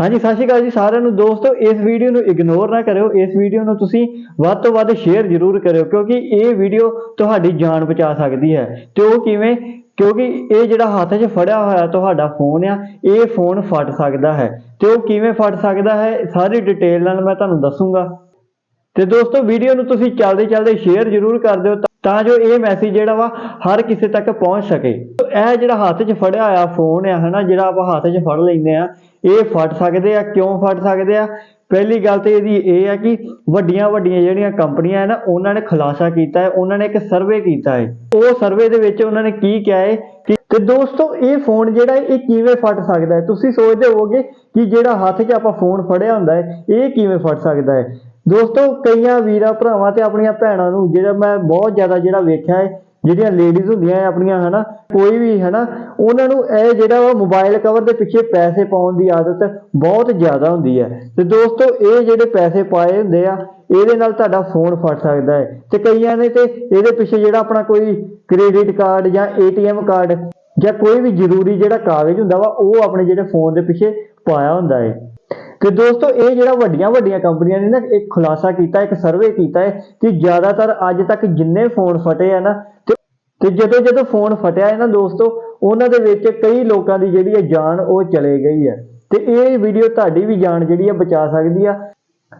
ਹਾਂਜੀ, ਸਤਿ ਸ਼੍ਰੀ ਅਕਾਲ ਜੀ ਸਾਰਿਆਂ ਨੂੰ। ਦੋਸਤੋ, ਇਸ ਵੀਡੀਓ ਨੂੰ ਇਗਨੋਰ ਨਾ ਕਰਿਓ। ਇਸ ਵੀਡੀਓ ਨੂੰ ਤੁਸੀਂ ਵੱਧ ਤੋਂ ਵੱਧ ਸ਼ੇਅਰ ਜ਼ਰੂਰ ਕਰਿਓ, ਕਿਉਂਕਿ ਇਹ ਵੀਡੀਓ ਤੁਹਾਡੀ ਜਾਨ ਬਚਾ ਸਕਦੀ ਹੈ। ਤੇ ਉਹ ਕਿਵੇਂ? ਕਿਉਂਕਿ ਇਹ ਜਿਹੜਾ ਹੱਥ 'ਚ ਫੜਿਆ ਹੋਇਆ ਤੁਹਾਡਾ ਫੋਨ ਆ, ਇਹ ਫੋਨ ਫਟ ਸਕਦਾ ਹੈ। ਤੇ ਉਹ ਕਿਵੇਂ ਫਟ ਸਕਦਾ ਹੈ? ਸਾਰੀ ਡਿਟੇਲ ਨਾਲ ਮੈਂ ਤੁਹਾਨੂੰ ਦੱਸੂਗਾ। ਤੇ ਦੋਸਤੋ ਵੀਡੀਓ ਨੂੰ ਤੁਸੀਂ ਚੱਲਦੇ ਚੱਲਦੇ ਸ਼ੇਅਰ ਜ਼ਰੂਰ ਕਰ ਦਿਓ ਤਾਂ- ਜੋ ਇਹ ਮੈਸੇਜ ਜਿਹੜਾ ਵਾ ਹਰ ਕਿਸੇ ਤੱਕ ਪਹੁੰਚ ਸਕੇ। ਇਹ ਜਿਹੜਾ ਹੱਥ 'ਚ ਫੜਿਆ ਹੋਇਆ ਫੋਨ ਆ, ਹਨਾ, ਜਿਹੜਾ ਆਪਾਂ ਹੱਥ 'ਚ ਫੜ ਲੈਂਦੇ ਆ, ਇਹ ਫਟ ਸਕਦੇ ਆ, ਕਿਉਂ ਫਟ ਸਕਦੇ ਆ? ਪਹਿਲੀ ਗੱਲ ਤੇ ਇਹਦੀ ਇਹ ਆ ਕਿ ਵੱਡੀਆਂ ਵੱਡੀਆਂ ਜਿਹੜੀਆਂ ਕੰਪਨੀਆਂ ਹੈ ਉਹਨਾਂ ਨੇ ਖੁਲਾਸਾ ਕੀਤਾ ਹੈ, ਉਹਨਾਂ ਨੇ ਇੱਕ ਸਰਵੇ ਕੀਤਾ ਹੈ। ਉਹ ਸਰਵੇ ਦੇ ਵਿੱਚ ਉਹਨਾਂ ਨੇ ਕੀ ਕਿਹਾ ਹੈ ਕਿ ਤੇ ਦੋਸਤੋ, ਇਹ ਫੋਨ ਜਿਹੜਾ ਇਹ ਕਿਵੇਂ ਫਟ ਸਕਦਾ ਹੈ? ਤੁਸੀਂ ਸੋਚਦੇ ਹੋਵੋਗੇ ਕਿ ਜਿਹੜਾ ਹੱਥ 'ਚ ਆਪਾਂ ਫੋਨ ਫੜਿਆ ਹੁੰਦਾ ਹੈ, ਇਹ ਕਿਵੇਂ ਫਟ ਸਕਦਾ ਹੈ? ਦੋਸਤੋ, ਕਈਆਂ ਵੀਰਾਂ ਭਰਾਵਾਂ ਤੇ ਆਪਣੀਆਂ ਭੈਣਾਂ ਨੂੰ, ਜਿਹੜਾ ਮੈਂ ਬਹੁਤ ਜ਼ਿਆਦਾ ਜਿਹੜਾ ਵੇਖਿਆ ਹੈ ਜਿਹੜੀਆਂ ਲੇਡੀਜ਼ ਹੁੰਦੀਆਂ ਹੈ ਆਪਣੀਆਂ, ਹਨਾ, ਕੋਈ ਵੀ, ਹਨਾ, ਉਹਨਾਂ ਨੂੰ ਇਹ ਜਿਹੜਾ ਵਾ ਮੋਬਾਈਲ ਕਵਰ ਦੇ ਪਿੱਛੇ ਪੈਸੇ ਪਾਉਣ ਦੀ ਆਦਤ ਬਹੁਤ ਜ਼ਿਆਦਾ ਹੁੰਦੀ ਹੈ ਤੇ ਦੋਸਤੋ, ਇਹ ਜਿਹੜੇ ਪੈਸੇ ਪਾਏ ਹੁੰਦੇ ਆ, ਇਹਦੇ ਨਾਲ ਤੁਹਾਡਾ ਫੋਨ ਫਟ ਸਕਦਾ ਹੈ ਤੇ ਕਈਆਂ ਨੇ ਤੇ ਇਹਦੇ ਪਿੱਛੇ ਜਿਹੜਾ ਆਪਣਾ ਕੋਈ ਕ੍ਰੈਡਿਟ ਕਾਰਡ ਜਾਂ ਏਟੀਐਮ ਕਾਰਡ ਜਾਂ ਕੋਈ ਵੀ ਜ਼ਰੂਰੀ ਜਿਹੜਾ ਕਾਗਜ਼ ਹੁੰਦਾ ਵਾ, ਉਹ ਆਪਣੇ ਜਿਹੜੇ ਫੋਨ ਦੇ ਪਿੱਛੇ ਪਾਇਆ ਹੁੰਦਾ ਹੈ ਤੇ ਦੋਸਤੋ, ਇਹ ਜਿਹੜਾ ਵੱਡੀਆਂ ਵੱਡੀਆਂ ਕੰਪਨੀਆਂ ਨੇ ਨਾ ਇੱਕ ਖੁਲਾਸਾ ਕੀਤਾ, ਇੱਕ ਸਰਵੇ ਕੀਤਾ ਹੈ ਕਿ ਜ਼ਿਆਦਾਤਰ ਅੱਜ ਤੱਕ ਜਿੰਨੇ ਫੋਨ ਫਟੇ ਆ ਨਾ ਤੇ ਜਦੋਂ ਜਦੋਂ ਫੋਨ ਫਟਿਆ ਹੈ ਨਾ ਦੋਸਤੋ, ਉਹਨਾਂ ਦੇ ਵਿੱਚ ਕਈ ਲੋਕਾਂ ਦੀ ਜਿਹੜੀ ਹੈ ਜਾਨ ਉਹ ਚਲੇ ਗਈ ਹੈ। ਤੇ ਇਹ ਵੀਡੀਓ ਤੁਹਾਡੀ ਵੀ ਜਾਨ ਜਿਹੜੀ ਹੈ ਬਚਾ ਸਕਦੀ ਆ।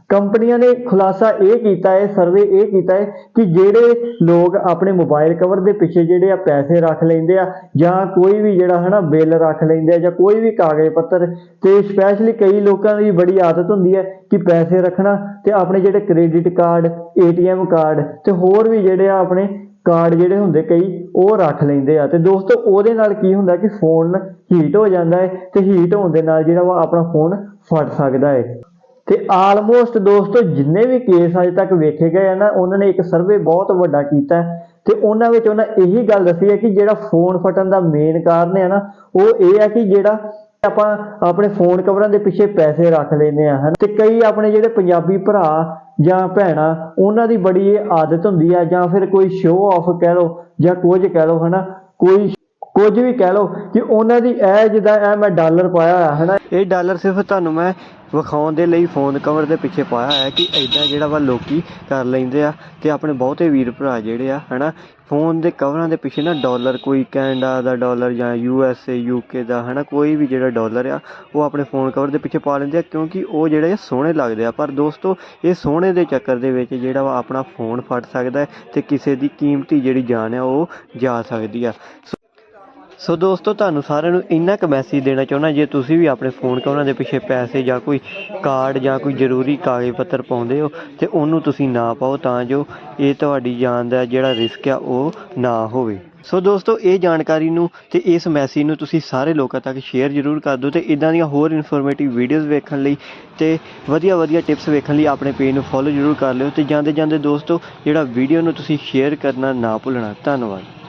ਕੰਪਨੀਆਂ ਨੇ ਖੁਲਾਸਾ ਇਹ ਕੀਤਾ ਹੈ ਸਰਵੇ ਇਹ ਕੀਤਾ ਹੈ ਕਿ ਜਿਹੜੇ ਲੋਕ ਆਪਣੇ ਮੋਬਾਈਲ ਕਵਰ ਦੇ ਪਿੱਛੇ ਜਿਹੜੇ ਆ ਪੈਸੇ ਰੱਖ ਲੈਂਦੇ ਆ, ਜਾਂ ਕੋਈ ਵੀ ਜਿਹੜਾ ਹਨਾ ਬਿੱਲ ਰੱਖ ਲੈਂਦੇ ਆ, ਜਾਂ ਕੋਈ ਵੀ ਕਾਗਜ਼ ਪੱਤਰ, ਤੇ ਸਪੈਸ਼ਲੀ ਕਈ ਲੋਕਾਂ ਦੀ ਬੜੀ ਆਦਤ ਹੁੰਦੀ ਹੈ ਕਿ ਪੈਸੇ ਰੱਖਣਾ ਤੇ ਆਪਣੇ ਜਿਹੜੇ ਕ੍ਰੈਡਿਟ ਕਾਰਡ ਏਟੀਐਮ ਕਾਰਡ ਤੇ ਹੋਰ ਵੀ ਜਿਹੜੇ ਆ ਆਪਣੇ ਕਾਰਡ ਜਿਹੜੇ ਹੁੰਦੇ ਕਈ, ਉਹ ਰੱਖ ਲੈਂਦੇ ਆ। ਤੇ ਦੋਸਤੋ, ਉਹਦੇ ਨਾਲ ਕੀ ਹੁੰਦਾ ਕਿ ਫੋਨ ਹੀਟ ਹੋ ਜਾਂਦਾ ਹੈ ਤੇ ਹੀਟ ਹੋਣ ਦੇ ਨਾਲ ਜਿਹੜਾ ਵਾ ਆਪਣਾ ਫੋਨ ਫਟ ਸਕਦਾ ਹੈ ਤੇ ਆਲਮੋਸਟ ਦੋਸਤੋ, ਜਿੰਨੇ ਵੀ ਕੇਸ ਅਜੇ ਤੱਕ ਵੇਖੇ ਗਏ ਆ ਨਾ, ਉਹਨਾਂ ਨੇ ਇੱਕ ਸਰਵੇ ਬਹੁਤ ਵੱਡਾ ਕੀਤਾ ਤੇ ਉਹਨਾਂ ਵਿੱਚ ਉਹਨਾਂ ਇਹੀ ਗੱਲ ਦੱਸੀ ਹੈ ਕਿ ਜਿਹੜਾ ਫੋਨ ਫਟਣ ਦਾ ਮੇਨ ਕਾਰਨ ਹੈ ਨਾ, ਉਹ ਇਹ ਹੈ ਕਿ ਜਿਹੜਾ ਆਪਾਂ ਆਪਣੇ ਫੋਨ ਕਵਰਾਂ ਦੇ ਪਿੱਛੇ ਪੈਸੇ ਰੱਖ ਲੈਂਦੇ ਆ ਹਨ? ਤੇ ਕਈ ਆਪਣੇ ਜਿਹੜੇ ਪੰਜਾਬੀ ਭਰਾ ਜਾਂ ਭੈਣਾਂ, ਉਹਨਾਂ ਦੀ ਬੜੀ ਇਹ ਆਦਤ ਹੁੰਦੀ ਹੈ ਜਾਂ ਫਿਰ ਕੋਈ ਸ਼ੋਅ ਆਫ ਕਹਿ ਲਓ, ਜਾਂ ਕੁਝ ਕਹਿ ਲਓ, ਹਨਾ? ਕੋਈ ਕੁਝ ਵੀ ਕਹਿ ਲਓ ਕਿ ਉਹਨਾਂ ਦੀ ਇਹ ਜਿੱਦਾਂ ਇਹ ਮੈਂ ਡਾਲਰ ਪਾਇਆ ਹੋਇਆ ਹੈ ਨਾ ਇਹ ਡਾਲਰ ਸਿਰਫ ਤੁਹਾਨੂੰ ਮੈਂ ਵਿਖਾਉਣ ਦੇ ਲਈ ਫੋਨ ਕਵਰ ਦੇ ਪਿੱਛੇ ਪਾਇਆ ਹੋਇਆ ਹੈ ਕਿ ਐਦਾਂ ਜਿਹੜਾ ਵਾ ਲੋਕੀ ਕਰ ਲੈਂਦੇ ਆ ਤੇ ਆਪਣੇ ਬਹੁਤੇ ਵੀਰ ਭਰਾ ਜਿਹੜੇ ਆ, ਹਨਾ ਫੋਨ ਦੇ ਕਵਰਾਂ ਦੇ ਪਿੱਛੇ ਨਾ ਡਾਲਰ ਕੋਈ ਕੈਨੇਡਾ ਦਾ ਡਾਲਰ ਜਾਂ U S A U K ਦਾ, ਹਨਾ, ਕੋਈ ਵੀ ਜਿਹੜਾ ਡਾਲਰ ਆ, ਉਹ ਆਪਣੇ ਫੋਨ ਕਵਰ ਦੇ ਪਿੱਛੇ ਪਾ ਲੈਂਦੇ ਆ ਕਿਉਂਕਿ ਉਹ ਜਿਹੜੇ ਆ ਸੋਹਣੇ ਲੱਗਦੇ ਆ। ਪਰ ਦੋਸਤੋ, ਇਹ ਸੋਹਣੇ ਦੇ ਚੱਕਰ ਦੇ ਵਿੱਚ ਜਿਹੜਾ ਵਾ ਆਪਣਾ ਫੋਨ ਫਟ ਸਕਦਾ ਹੈ ਤੇ ਕਿਸੇ ਦੀ ਕੀਮਤੀ ਜਿਹੜੀ ਜਾਨ ਆ ਉਹ ਜਾ ਸਕਦੀ ਆ। ਸੋ- ਦੋਸਤੋ, ਤੁਹਾਨੂੰ ਸਾਰਿਆਂ ਨੂੰ ਇੰਨਾ ਕੁ ਮੈਸੇਜ ਦੇਣਾ ਚਾਹੁੰਦਾ, ਜੇ ਤੁਸੀਂ ਵੀ ਆਪਣੇ ਫੋਨ ਕਵਰਾਂ ਦੇ ਪਿੱਛੇ ਪੈਸੇ ਜਾਂ ਕੋਈ ਕਾਰਡ ਜਾਂ ਕੋਈ ਜ਼ਰੂਰੀ ਕਾਗਜ਼ ਪੱਤਰ ਪਾਉਂਦੇ ਹੋ ਤੇ ਉਹਨੂੰ ਤੁਸੀਂ ਨਾ ਪਾਓ ਤਾਂ ਜੋ ਇਹ ਤੁਹਾਡੀ ਜਾਨ ਦਾ ਜਿਹੜਾ ਰਿਸਕ ਆ, ਉਹ ਨਾ ਹੋਵੇ। ਸੋ ਦੋਸਤੋ, ਇਹ ਜਾਣਕਾਰੀ ਨੂੰ ਤੇ ਇਸ ਮੈਸੇਜ ਨੂੰ ਤੁਸੀਂ ਸਾਰੇ ਲੋਕਾਂ ਤੱਕ ਸ਼ੇਅਰ ਜ਼ਰੂਰ ਕਰ ਦਿਓ ਤੇ ਇਦਾਂ ਦੀਆਂ ਹੋਰ ਇਨਫੋਰਮੇਟਿਵ ਵੀਡੀਓਜ਼ ਵੇਖਣ ਲਈ ਤੇ ਵਧੀਆ ਵਧੀਆ ਟਿਪਸ ਵੇਖਣ ਲਈ ਆਪਣੇ ਪੇਜ ਨੂੰ ਫੋਲੋ ਜ਼ਰੂਰ ਕਰ ਲਿਓ ਤੇ ਜਾਂਦੇ ਜਾਂਦੇ ਦੋਸਤੋ, ਜਿਹੜਾ ਵੀਡੀਓ ਨੂੰ ਤੁਸੀਂ ਸ਼ੇਅਰ ਕਰਨਾ ਨਾ ਭੁੱਲਣਾ। ਧੰਨਵਾਦ।